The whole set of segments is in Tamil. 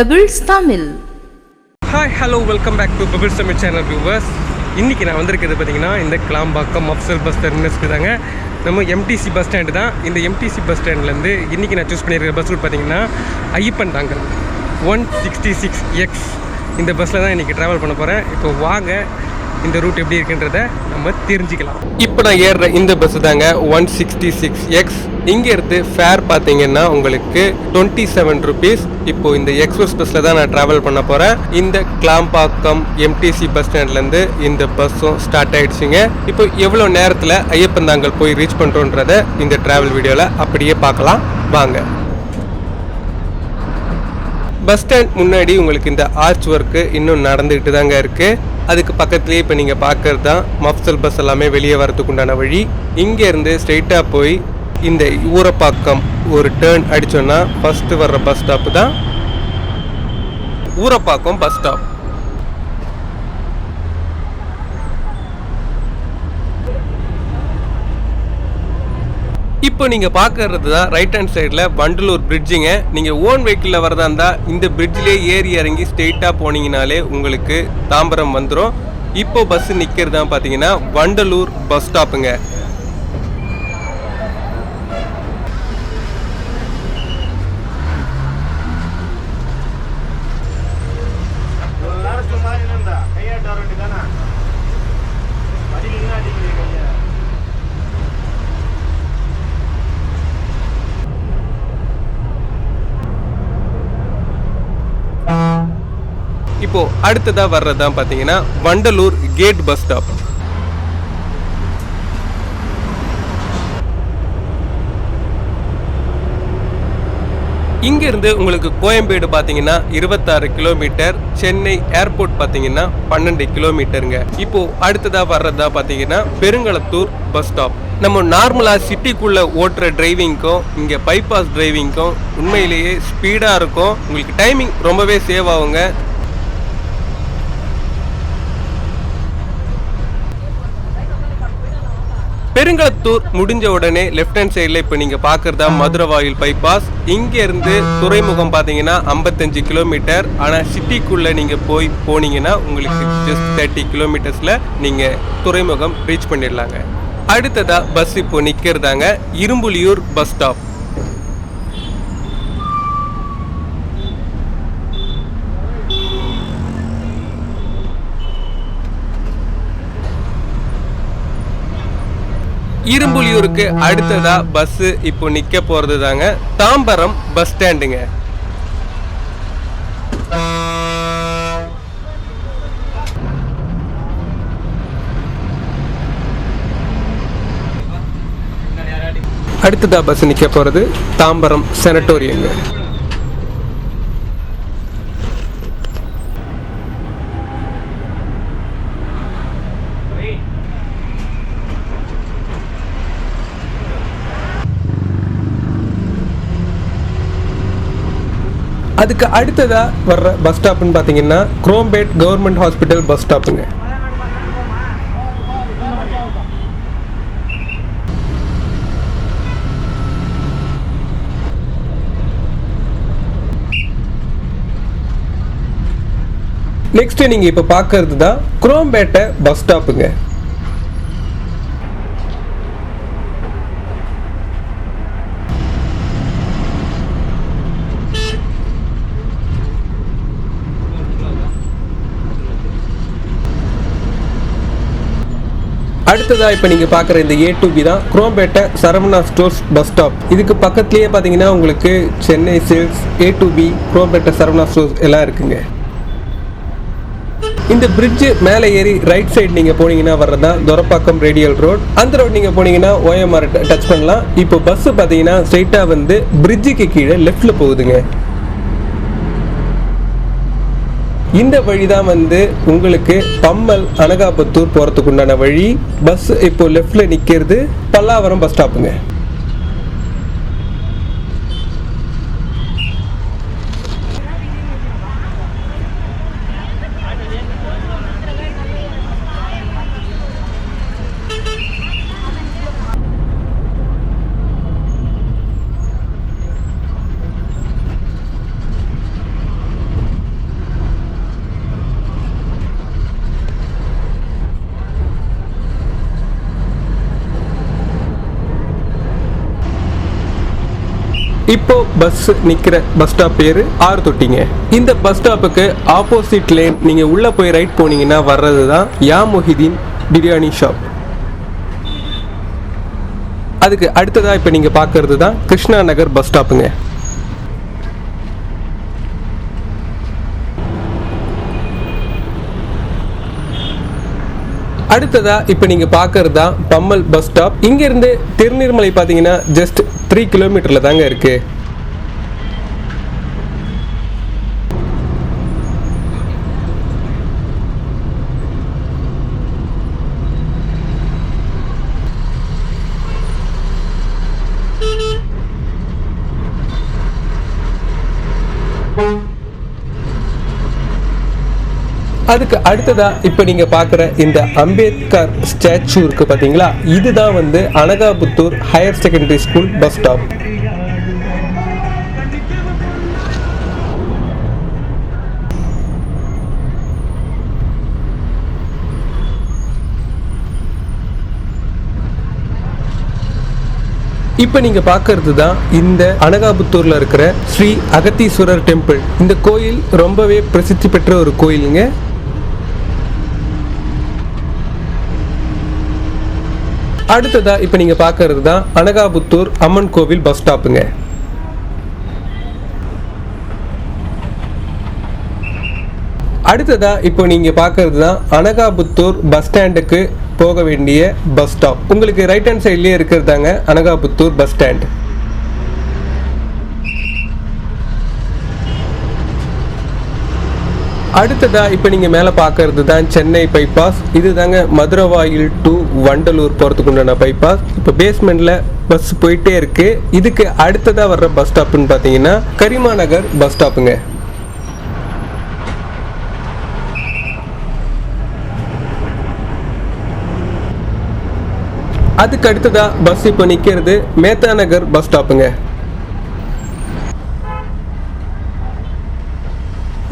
Pebbles Tamil hi hello welcome back to bubbles Tamil channel viewers இன்றைக்கி நான் வந்திருக்கிறது பார்த்தீங்கன்னா இந்த கிளாம்பாக்கம் மப்சல் பஸ் டெர்மினஸ்க்கு தாங்க. நம்ம எம்டிசி பஸ் ஸ்டாண்டு தான். இந்த எம்டிசி பஸ் ஸ்டாண்ட்லேருந்து இன்றைக்கி நான் சூஸ் பண்ணியிருக்கிற பஸ் ரூட் பார்த்தீங்கன்னா ஐயப்பன் தாங்க ஒன் சிக்ஸ்டி சிக்ஸ் எக்ஸ் இந்த பஸ்ஸில் தான் இன்றைக்கி ட்ராவல் பண்ண போகிறேன் இப்போ வாங்க இந்த ரூட் எப்படி இருக்குன்றத நம்ம தெரிஞ்சுக்கலாம். இப்போ நான் ஏறுற இந்த பஸ் தாங்க ஒன் சிக்ஸ்டி சிக்ஸ் எக்ஸ் இங்கேருந்து ஃபேர் பார்த்தீங்கன்னா உங்களுக்கு டுவெண்ட்டி செவன் ருபீஸ் இப்போ இந்த எக்ஸ்பிரஸ் பஸ்ஸில் தான் நான் ட்ராவல் பண்ண போகிறேன் இந்த கிளாம்பாக்கம் எம்டிசி பஸ் ஸ்டாண்ட்லேருந்து இந்த பஸ்ஸும் ஸ்டார்ட் ஆகிடுச்சிங்க இப்போ எவ்வளோ நேரத்தில் ஐயப்பந்தாங்கல் போய் ரீச் பண்ணுறோன்றத இந்த ட்ராவல் வீடியோவில் அப்படியே பார்க்கலாம். வாங்க. பஸ் ஸ்டாண்ட் முன்னாடி உங்களுக்கு இந்த ஆர்ச் ஒர்க்கு இன்னும் நடந்துக்கிட்டு தாங்க இருக்குது அதுக்கு பக்கத்துலேயே இப்போ நீங்கள் பார்க்கறது தான் மஃப்சல் பஸ் எல்லாமே வெளியே வரதுக்குண்டான வழி. இங்கேருந்து ஸ்ட்ரெயிட்டாக போய் இந்த ஊரப்பாக்கம் ஒரு டேர்ன் அடித்தோன்னா ஃபஸ்ட்டு வர்ற பஸ் ஸ்டாப்பு தான். ஊரப்பாக்கம் பஸ் ஸ்டாப் இப்போ நீங்கள் பார்க்கறது தான் ரைட் ஹேண்ட் சைடில் வண்டலூர் பிரிட்ஜுங்க நீங்கள் ஓன் வெஹிக்கிளில் வரதா இருந்தால் இந்த பிரிட்ஜ்லேயே ஏறி இறங்கி ஸ்ட்ரெயிட்டாக போனீங்கனாலே உங்களுக்கு தாம்பரம் வந்துடும் இப்போ பஸ் நிற்கிறது தான் பார்த்தீங்கன்னா வண்டலூர் பஸ் ஸ்டாப்புங்க இப்போ அடுத்ததாக வர்றது தான் பார்த்தீங்கன்னா வண்டலூர் கேட் பஸ் ஸ்டாப். இங்கிருந்து உங்களுக்கு கோயம்பேடு பார்த்தீங்கன்னா இருபத்தாறு கிலோமீட்டர் சென்னை ஏர்போர்ட் பார்த்தீங்கன்னா பன்னெண்டு கிலோமீட்டருங்க. இப்போ அடுத்ததாக வர்றதா பார்த்தீங்கன்னா பெருங்களத்தூர் பஸ் ஸ்டாப். நம்ம நார்மலாக சிட்டிக்குள்ளே ஓட்டுற டிரைவிங்க்கும் இங்கே பைபாஸ் டிரைவிங்க்கும் உண்மையிலேயே ஸ்பீடாக இருக்கும். உங்களுக்கு டைமிங் ரொம்பவே சேவ் ஆகுங்க. பெருங்களத்தூர் முடிஞ்ச உடனே லெஃப்ட் ஹேண்ட் சைடில் இப்போ நீங்கள் பார்க்குறதா மதுரவாயில் பைபாஸ் இங்கேருந்து துறைமுகம் பார்த்தீங்கன்னா ஐம்பத்தஞ்சு கிலோமீட்டர் ஆனால் சிட்டிக்குள்ளே நீங்கள் போய் போனீங்கன்னா உங்களுக்கு ஜஸ்ட் தேர்ட்டி கிலோமீட்டர்ஸில் நீங்கள் துறைமுகம் ரீச் பண்ணிடலாங்க. அடுத்ததாக பஸ் இப்போ நிற்கிறதாங்க இரும்புலியூர் பஸ் ஸ்டாப் இரும்புலியூருக்கு அடுத்ததா பஸ் இப்போ நிக்க போறது தாங்க தாம்பரம் பஸ் ஸ்டாண்டுங்க அடுத்ததா பஸ் நிக்க போறது தாம்பரம் செனட்டோரியங்க அதுக்கு அடுத்ததா வர்ற பஸ் ஸ்டாப்னு பார்த்தீங்கன்னா குரோம்பேட் கவர்மெண்ட் ஹாஸ்பிட்டல் பஸ் ஸ்டாப்புங்க நெக்ஸ்ட் நீங்க இப்ப பார்க்கறது தான் குரோம்பேட்டை பஸ் ஸ்டாப்புங்க அடுத்ததாக இப்போ நீங்கள் பார்க்குற இந்த ஏ டு பி தான் குரோம்பேட்டை சரவணா ஸ்டோர்ஸ் பஸ் ஸ்டாப். இதுக்கு பக்கத்துலேயே பார்த்தீங்கன்னா உங்களுக்கு Chennai silks A to B Chromepet Saravana stores எல்லாம் இருக்குங்க. இந்த பிரிட்ஜு மேலே ஏறி ரைட் சைடு நீங்கள் போனீங்கன்னா வர்றதா துரப்பாக்கம் ரேடியல் ரோட் அந்த ரோட் நீங்கள் போனீங்கன்னா ஓஎம்ஆர் டச் பண்ணலாம். இப்போ பஸ்ஸு பார்த்தீங்கன்னா ஸ்ட்ரெயிட்டாக வந்து பிரிட்ஜுக்கு கீழே லெஃப்டில் போகுதுங்க. இந்த வழி தான் வந்து உங்களுக்கு பம்மல் அனகாபத்தூர் போகிறதுக்கு உண்டான வழி. பஸ் இப்போ லெஃப்டில் நிற்கிறது பல்லாவரம் பஸ் ஸ்டாப்புங்க இப்போ பஸ் நிக்கிற பஸ் ஸ்டாப் பேரு ஆறு தொட்டிங்க. இந்த பஸ் ஸ்டாப்புக்கு ஆப்போசிட் லேன் நீங்க உள்ள போய் ரைட் போனீங்கன்னா வர்றது தான் யா மொஹிதீன் பிரியாணி ஷாப் அதுக்கு அடுத்ததா இப்போ நீங்க பார்க்கறது தான் கிருஷ்ணா நகர் பஸ் ஸ்டாப்புங்க அடுத்ததா இப்போ நீங்க பார்க்கறது தான் பம்மல் பஸ் ஸ்டாப் இங்க இருந்து திருநீர்மலை பார்த்தீங்கன்னா ஜஸ்ட் த்ரீ கிலோமீட்டரில் தாங்க இருக்குது அதுக்கு அடுத்ததா இப்போ நீங்கள் பார்க்குற இந்த அம்பேத்கர் ஸ்டாச்சு இருக்கு பார்த்தீங்களா இதுதான் வந்து Anakaputhur higher secondary school bus stop. இப்போ நீங்கள் பார்க்கறது தான் இந்த அனகாபுத்தூர்ல இருக்கிற ஸ்ரீ அகத்தீஸ்வரர் டெம்பிள். இந்த கோயில் ரொம்பவே பிரசித்தி பெற்ற ஒரு கோயிலுங்க. அடுத்ததா இப்போ நீங்க பாக்குறது தான் அனகாபுத்தூர் அம்மன் கோவில் பஸ் ஸ்டாப்புங்க. அடுத்ததா இப்போ நீங்க பாக்குறது தான் அனகாபுத்தூர் பஸ் ஸ்டாண்டுக்கு போக வேண்டிய பஸ் ஸ்டாப். உங்களுக்கு ரைட் ஹேண்ட் சைட்லயே இருக்கிறதாங்க அனகாபுத்தூர் பஸ் ஸ்டாண்ட். அடுத்ததா இப்போ நீங்கள் மேலே பார்க்கறது தான் சென்னை பைபாஸ் இது தாங்க மதுரவாயில் டு வண்டலூர் போகிறதுக்குண்டான பைபாஸ் இப்போ பேஸ்மெண்ட்ல பஸ் போயிட்டே இருக்கு. இதுக்கு அடுத்ததா வர்ற பஸ் ஸ்டாப்னு பார்த்தீங்கன்னா கரிமா நகர் பஸ் ஸ்டாப்புங்க அதுக்கு அடுத்ததா பஸ் இப்போ நிற்கிறது மேத்தா நகர் பஸ் ஸ்டாப்புங்க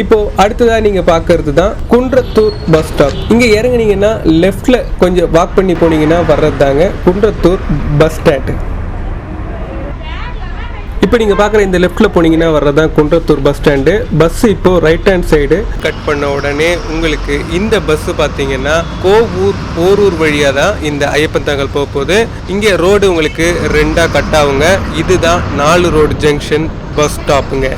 இப்போ அடுத்ததாக நீங்கள் பார்க்கறது தான் குன்றத்தூர் பஸ் ஸ்டாப் இங்கே இறங்குனீங்கன்னா லெஃப்டில் கொஞ்சம் வாக் பண்ணி போனீங்கன்னா வர்றது தாங்க குன்றத்தூர் பஸ் ஸ்டாண்ட் இப்போ நீங்கள் பார்க்குற இந்த லெஃப்ட்டில் போனீங்கன்னா வர்றது தான் குன்றத்தூர் பஸ் ஸ்டாண்டு பஸ் இப்போ ரைட் ஹேண்ட் சைடு கட் பண்ண உடனே உங்களுக்கு இந்த பஸ்ஸு பார்த்தீங்கன்னா கோவூர் போரூர் வழியாக தான் இந்த ஐயப்பன் தாங்கல் போக போகுது. இங்கே ரோடு உங்களுக்கு ரெண்டாக கட் ஆகுங்க. இதுதான் நாலு ரோடு ஜங்ஷன் பஸ் ஸ்டாப்புங்க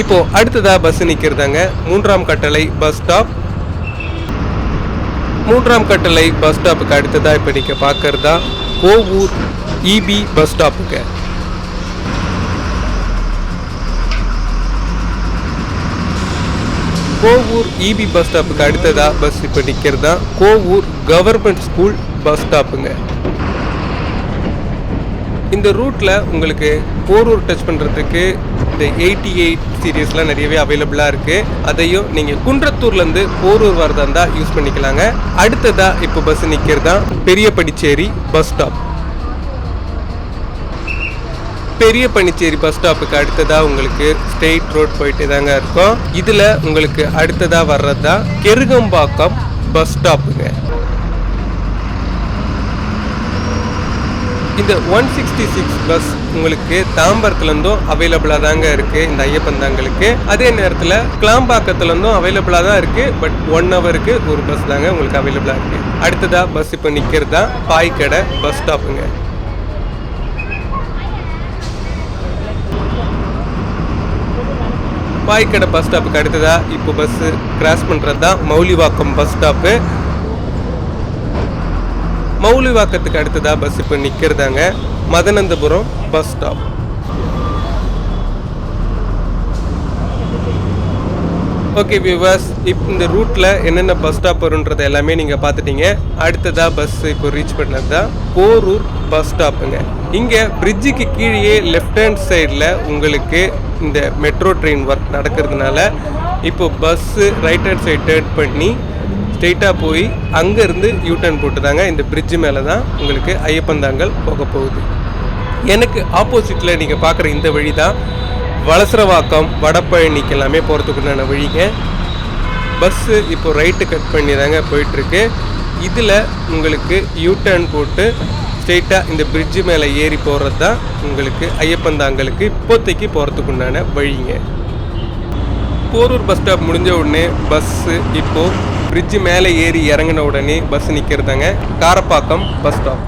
இப்போ அடுத்ததா பஸ் நிற்கிறதாங்க மூன்றாம் கட்டளை பஸ் ஸ்டாப் மூன்றாம் கட்டளை பஸ் ஸ்டாப்புக்கு அடுத்ததா இப்போ நீங்கள் பார்க்கறதா கோவூர் இபி பஸ் ஸ்டாப்புக்கு கோவூர் இபி பஸ் ஸ்டாப்புக்கு அடுத்ததா பஸ் இப்போ நிற்கிறதா கோவூர் கவர்மெண்ட் ஸ்கூல் பஸ் ஸ்டாப்புங்க இந்த ரூட்டில் உங்களுக்கு போரூர் டச் பண்ணுறதுக்கு இந்த எயிட்டி எயிட் சீரியஸ்லாம் நிறையவே அவைலபிளாக இருக்குது அதையும் நீங்கள் குன்றத்தூர்லேருந்து போரூர் வரதா இருந்தால் யூஸ் பண்ணிக்கலாங்க. அடுத்ததாக இப்போ பஸ் நிற்கிறதா பெரிய படிச்சேரி பஸ் ஸ்டாப் பெரிய பனிச்சேரி பஸ் ஸ்டாப்புக்கு அடுத்ததாக உங்களுக்கு ஸ்டெயிட் ரோட் போயிட்டு தாங்க இருக்கும். இதில் உங்களுக்கு அடுத்ததாக வர்றது தான் கெருகம்பாக்கம் பஸ் ஸ்டாப்புங்க இந்த ஒன் சிக்ஸ்டி சிக்ஸ் பஸ் உங்களுக்கு தாம்பரத்துலேருந்தும் அவைலபிளாக தாங்க இருக்குது இந்த ஐயப்பன் தாங்களுக்கு அதே நேரத்தில் கிளாம்பாக்கத்துலேருந்தும் அவைலபிளாக தான் இருக்குது பட் ஒன் ஹவருக்கு ஒரு பஸ் தாங்க உங்களுக்கு அவைலபிளாக இருக்குது அடுத்ததாக பஸ் இப்போ நிற்கிறது தான் பாய்க்கடை பஸ் ஸ்டாப்புங்க பாய்க்கடை பஸ் ஸ்டாப்புக்கு அடுத்ததாக இப்போ பஸ்ஸு கிராஸ் பண்ணுறது தான் மௌலிவாக்கம் பஸ் ஸ்டாப்பு மௌலிவாக்கத்துக்கு அடுத்ததாக பஸ் இப்போ நிற்கிறதாங்க Madanandapuram bus stop okay viewers இப் இந்த ரூட்டில் என்னென்ன பஸ் ஸ்டாப் வரும்ன்றதை எல்லாமே நீங்கள் பார்த்துட்டீங்க. அடுத்ததாக பஸ் இப்போ ரீச் பண்ணது தான் போரூர் பஸ் ஸ்டாப்புங்க இங்கே பிரிட்ஜுக்கு கீழே லெஃப்ட் ஹேண்ட் சைடில் உங்களுக்கு இந்த மெட்ரோ ட்ரெயின் ஒர்க் நடக்கிறதுனால இப்போ bus right hand side turn பண்ணி ஸ்ட்ரெயிட்டாக போய் அங்கேருந்து யூட்டர்ன் போட்டு தாங்க இந்த பிரிட்ஜு மேலே தான் உங்களுக்கு ஐயப்பந்தாங்கல் போக போகுது. எனக்கு ஆப்போசிட்டில் நீங்கள் பார்க்குற இந்த வழி தான் வலசரவாக்கம் வடபழனிக்கு எல்லாமே போகிறதுக்குண்டான வழிங்க. பஸ்ஸு இப்போ ரைட்டு கட் பண்ணி தாங்க போயிட்டுருக்கு. இதில் உங்களுக்கு யூ போட்டு ஸ்ட்ரெயிட்டாக இந்த பிரிட்ஜு மேலே ஏறி போகிறது தான் உங்களுக்கு ஐயப்பந்தாங்கலுக்கு இப்போதைக்கு போகிறதுக்குண்டான வழிங்க. போரூர் பஸ் ஸ்டாப் முடிஞ்ச உடனே பஸ்ஸு இப்போது பிரிட்ஜு மேலே ஏறி இறங்கின உடனே பஸ் நிற்கிறதாங்க காரப்பாக்கம் பஸ் ஸ்டாப்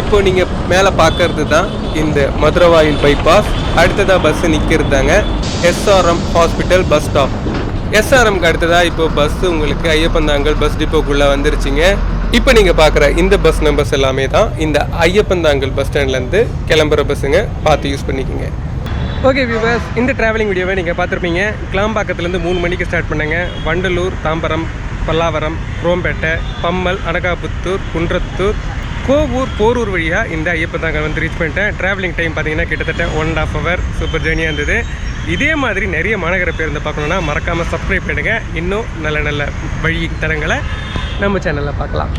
இப்போ நீங்கள் மேலே பார்க்கறது தான் இந்த மதுரவாயில் பைபாஸ் அடுத்ததாக பஸ்ஸு நிற்கிறதாங்க எஸ்ஆர்எம் ஹாஸ்பிட்டல் பஸ் ஸ்டாப் எஸ்ஆர்எம்க்கு அடுத்ததாக இப்போ பஸ் உங்களுக்கு ஐயப்பந்தாங்கல் பஸ் டிப்போக்குள்ளே வந்துருச்சுங்க. இப்போ நீங்கள் பார்க்குற இந்த பஸ் நம்பர்ஸ் எல்லாமே தான் இந்த ஐயப்பந்தாங்கல் பஸ் ஸ்டாண்ட்லேருந்து கிளம்புற பஸ்ஸுங்க பார்த்து யூஸ் பண்ணிக்கோங்க. ஓகே வியூவர்ஸ் இந்த ட்ராவலிங் வீடியோவை நீங்கள் பார்த்துருப்பீங்க. கிளாம்பாக்கத்துலேருந்து மூணு மணிக்கு ஸ்டார்ட் பண்ணுங்க. வண்டலூர் தாம்பரம் பல்லாவரம் குரோம்பேட்டை பம்மல் அனகாபுத்தூர் குன்றத்தூர் கோவூர் போரூர் வழியாக இந்த ஐயப்பந்தாங்கல் வந்து ரீச் பண்ணிட்டேன். ட்ராவலிங் டைம் பார்த்தீங்கன்னா கிட்டத்தட்ட one and half hour super ஜேர்னியாக இருந்தது. இதே மாதிரி நிறைய மாநகர பேருந்து பார்க்கணுன்னா மறக்காமல் சப்ஸ்கிரைப் பண்ணுங்கள் இன்னும் நல்ல நல்ல வழி தரங்களை நம்ம சேனலில் பார்க்கலாம்.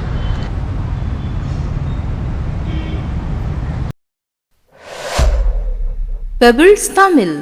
பெபிள்ஸ் தமிழ்